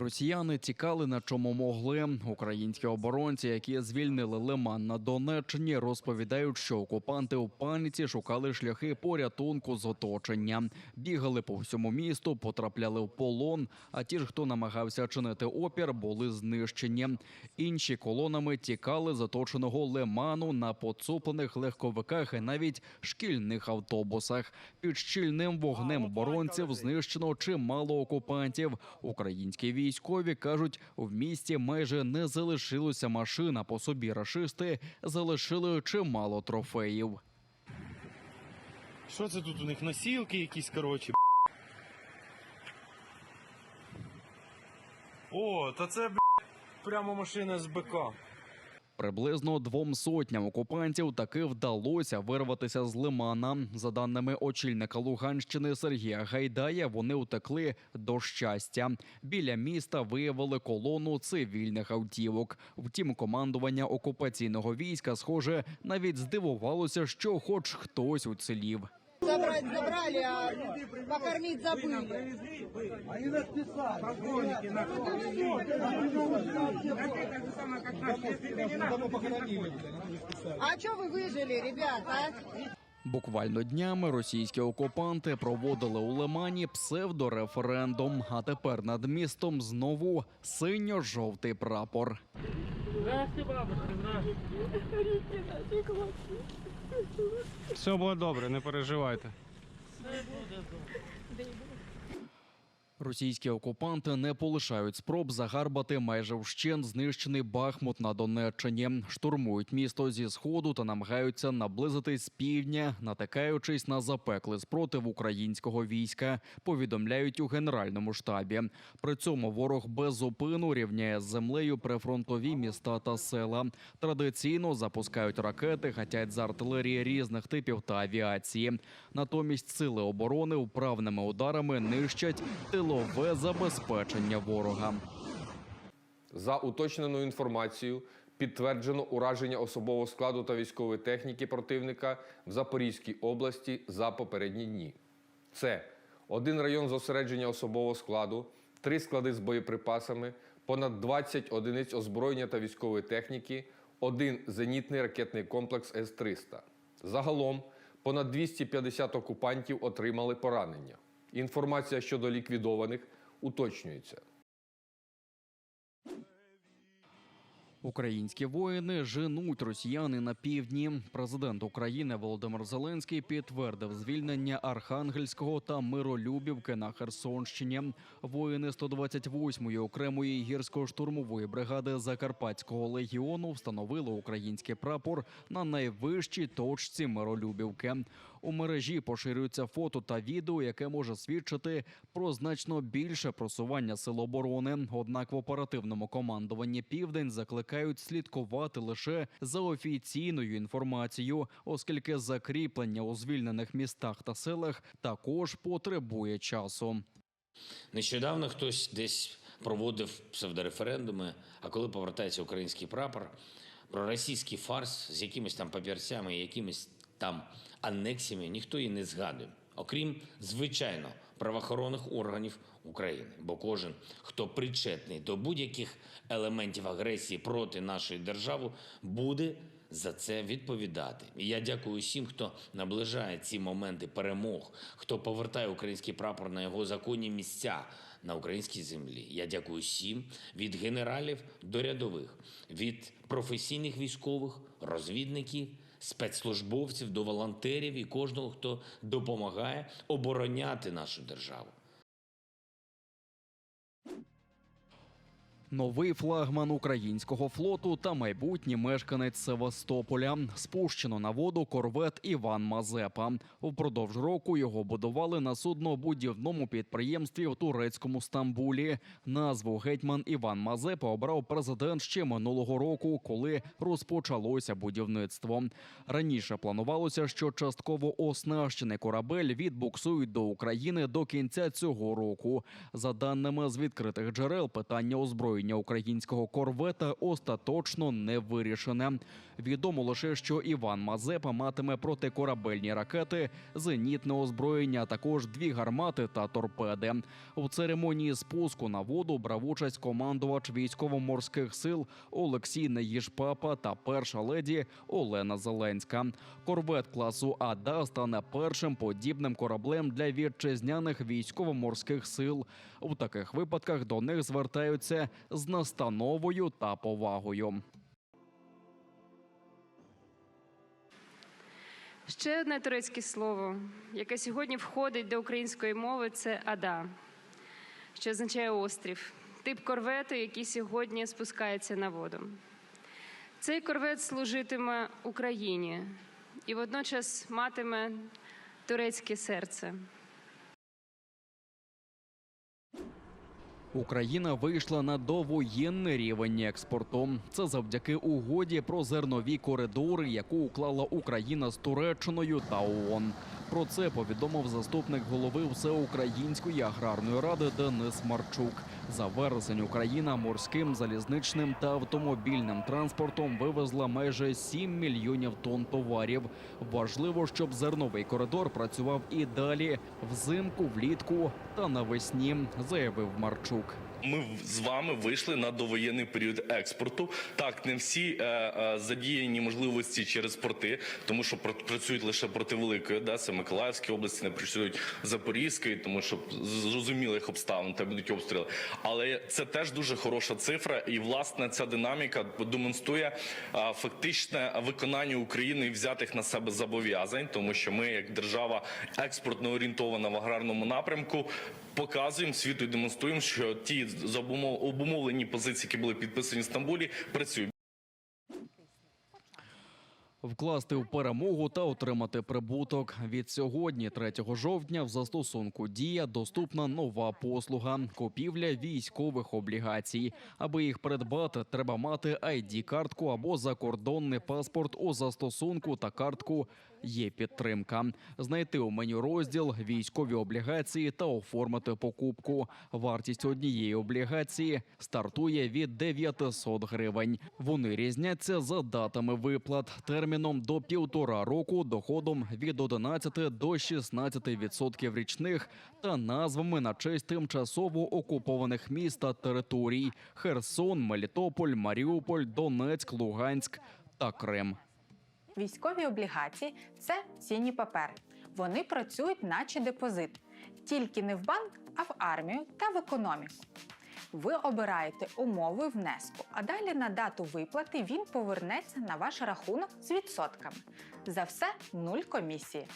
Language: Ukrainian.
Росіяни тікали на чому могли. Українські оборонці, які звільнили Лиман на Донеччині, розповідають, що окупанти у паніці шукали шляхи порятунку з оточення, бігали по всьому місту, потрапляли в полон. А ті ж, хто намагався чинити опір, були знищені. Інші колонами тікали з оточеного Лиману на поцуплених легковиках і навіть шкільних автобусах. Під щільним вогнем оборонців знищено чимало окупантів. Українські військові кажуть, в місті майже не залишилося машин, а по собі рашисти залишили чимало трофеїв. Що це тут у них? Носілки якісь, коротше. О, та це, б**, прямо машина з БК. Приблизно двом сотням окупантів таки вдалося вирватися з лимана. За даними очільника Луганщини Сергія Гайдая, вони утекли до щастя. Біля міста виявили колону цивільних автівок. Втім, командування окупаційного війська, схоже, навіть здивувалося, що хоч хтось уцілів. Забрать забрали, а покормить забыли. А что вы выжили, ребята? Буквально днями російські окупанти проводили у Лимані псевдореферендум. А тепер над містом знову синьо-жовтий прапор. Здрасте, бабушка, здрасте. Все буде добре, не переживайте. Російські окупанти не полишають спроб загарбати майже вщен знищений Бахмут на Донеччині. Штурмують місто зі сходу та намагаються наблизитись з півдня, натикаючись на запеклий спротив українського війська. Повідомляють у генеральному штабі. При цьому ворог без зупину рівняє з землею прифронтові міста та села. Традиційно запускають ракети, гатять з артилерії різних типів та авіації. Натомість сили оборони вправними ударами нищать тилове забезпечення ворога. За уточненою інформацією, підтверджено ураження особового складу та військової техніки противника в Запорізькій області за попередні дні. Це один район зосередження особового складу, три склади з боєприпасами, понад 20 одиниць озброєння та військової техніки, один зенітний ракетний комплекс С-300. Загалом понад 250 окупантів отримали поранення. Інформація щодо ліквідованих уточнюється. Українські воїни женуть росіяни на півдні. Президент України Володимир Зеленський підтвердив звільнення Архангельського та Миролюбівки на Херсонщині. Воїни 128-ї окремої гірсько-штурмової бригади Закарпатського легіону встановили український прапор на найвищій точці Миролюбівки. У мережі поширюється фото та відео, яке може свідчити про значно більше просування сил оборони. Однак в оперативному командуванні Південь закликають слідкувати лише за офіційною інформацією, оскільки закріплення у звільнених містах та селах також потребує часу. Нещодавно хтось десь проводив псевдореферендуми, а коли повертається український прапор, про російський фарс з якимись там папірцями, якимись там анексіями ніхто і не згадує. Окрім, звичайно, правоохоронних органів України. Бо кожен, хто причетний до будь-яких елементів агресії проти нашої держави, буде за це відповідати. І я дякую усім, хто наближає ці моменти перемог, хто повертає український прапор на його законні місця на українській землі. Я дякую всім від генералів до рядових, від професійних військових, розвідників, спецслужбовців до волонтерів і кожного, хто допомагає обороняти нашу державу. Новий флагман українського флоту та майбутній мешканець Севастополя спущено на воду корвет Іван Мазепа. Впродовж року його будували на суднобудівному підприємстві в турецькому Стамбулі. Назву гетьман Іван Мазепа обрав президент ще минулого року, коли розпочалося будівництво. Раніше планувалося, що частково оснащений корабель відбуксують до України до кінця цього року. За даними з відкритих джерел, питання озброєння озброєння українського корвета остаточно не вирішене. Відомо лише, що Іван Мазепа матиме протикорабельні ракети, зенітне озброєння, а також дві гармати та торпеди. У церемонії спуску на воду брав участь командувач військово-морських сил Олексій Неїжпапа та перша леді Олена Зеленська. Корвет класу Ада стане першим подібним кораблем для вітчизняних військово-морських сил. У таких випадках до них звертаються з настановою та повагою. Ще одне турецьке слово, яке сьогодні входить до української мови, це ада, що означає острів, тип корвету, який сьогодні спускається на воду. Цей корвет служитиме Україні і водночас матиме турецьке серце. Україна вийшла на довоєнний рівень експорту. Це завдяки угоді про зернові коридори, яку уклала Україна з Туреччиною та ООН. Про це повідомив заступник голови Всеукраїнської аграрної ради Денис Марчук. За вересень Україна морським, залізничним та автомобільним транспортом вивезла майже 7 мільйонів тонн товарів. Важливо, щоб зерновий коридор працював і далі взимку, влітку та навесні, заявив Марчук. Ми з вами вийшли на довоєнний період експорту. Так, не всі е, е, задіяні можливості через порти, тому що пр- працюють лише проти великої, да, це Миколаївській області, не працюють Запорізької, тому що зрозумілих обставин там будуть обстріли. Але це теж дуже хороша цифра, і власне ця динаміка демонструє е, фактичне виконання України взятих на себе зобов'язань, тому що ми, як держава експортно орієнтована в аграрному напрямку, показуємо світу і демонструємо, що ті обумовлені позиції, які були підписані в Стамбулі, працюють. Вкласти в перемогу та отримати прибуток від сьогодні, 3 жовтня, в застосунку дія доступна нова послуга купівля військових облігацій. Аби їх придбати, треба мати id картку або закордонний паспорт у застосунку та картку. Є підтримка. Знайти у меню розділ військові облігації та оформити покупку. Вартість однієї облігації стартує від 900 гривень. Вони різняться за датами виплат, терміном до півтора року, доходом від 11 до 16 відсотків річних та назвами на честь тимчасово окупованих міст та територій: Херсон, Мелітополь, Маріуполь, Донецьк, Луганськ та Крим. Військові облігації це цінні папери. Вони працюють наче депозит, тільки не в банк, а в армію та в економіку. Ви обираєте умови внеску, а далі на дату виплати він повернеться на ваш рахунок з відсотками. За все нуль комісії.